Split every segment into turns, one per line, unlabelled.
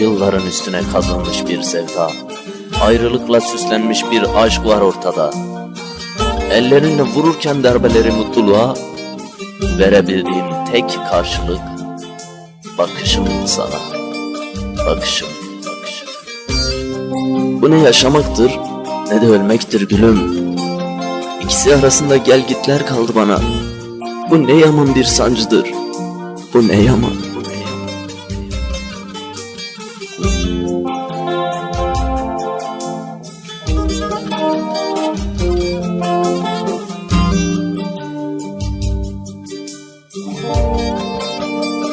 Yılların üstüne kazanmış bir sevda, ayrılıkla süslenmiş bir aşk var ortada. Ellerinle vururken darbeleri mutluluğa, verebildiğim tek karşılık bakışım sana. Bakışım, bakışım. Bu ne yaşamaktır ne de ölmektir gülüm. İkisi arasında gel gitler kaldı bana. Bu ne yaman bir sancıdır. Bu ne yaman.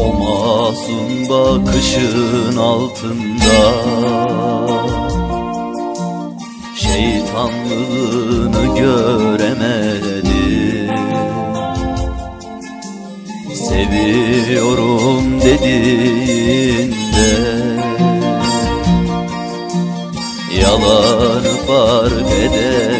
O masum bakışın altında. Şeytanlığını göremedim Seviyorum dediğinde. Yalanı fark edemedim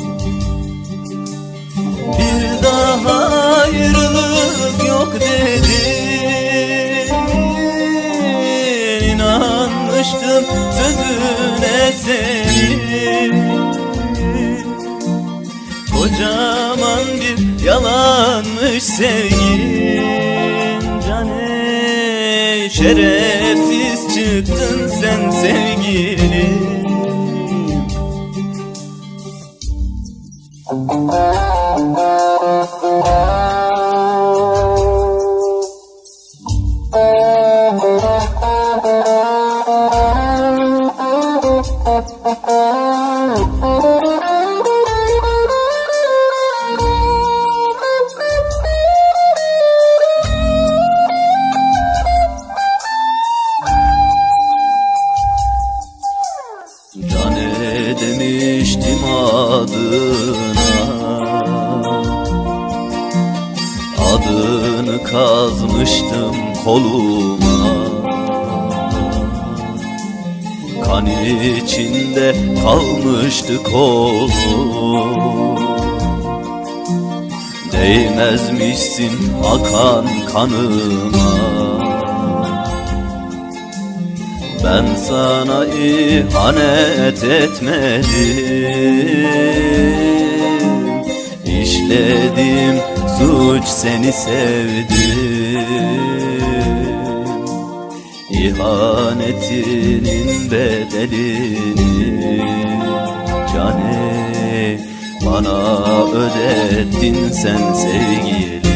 dedin İnanmıştım sözüne senin. Kocaman bir yalanmış sevgin. Cane şerefsiz çıktın sen sevgilim. Cane adına. Adını kazmıştım koluma. Kan içinde kalmıştı kolum. Değmezmişsin akan kanıma ben sana ihanet etmedim. İşledim suç seni sevdim. İhanetinin bedelini cane Bana ödettin sen sevgili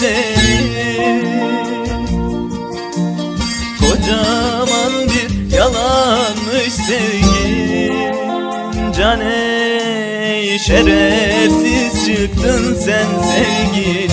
senin Kocaman bir yalanmış sevgin Cane şerefsiz çıktın sen sevgilim